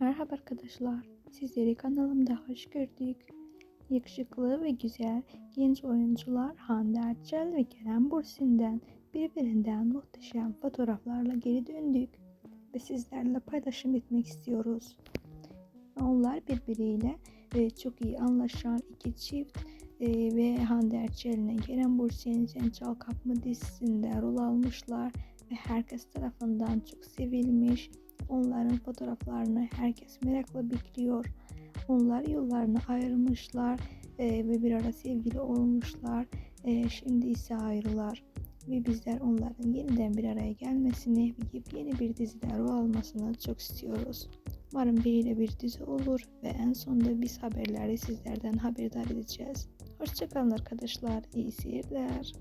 Merhaba arkadaşlar. Sizleri kanalımda hoş gördük. Yakışıklı ve güzel genç oyuncular Hande Erçel ve Kerem Bürsin'den birbirinden muhteşem fotoğraflarla geri döndük ve sizlerle paylaşım etmek istiyoruz. Onlar birbiriyle e, çok iyi anlaşan iki çift e, ve Hande Erçel ile Kerem Bürsin Sen Çal Kapma dizisinde rol almışlar ve herkes tarafından çok sevilmiş. Onların fotoğraflarını herkes merakla bekliyor. Onlar yollarını ayırmışlar e, ve bir ara sevgili olmuşlar. E, şimdi ise ayrılar. Ve bizler onların yeniden bir araya gelmesini ve yepyeni bir dizide rol almasını çok istiyoruz. Umarım biriyle bir dizi olur ve en sonunda biz haberleri sizlerden haberdar edeceğiz. Hoşçakalın arkadaşlar. İyi seyirler.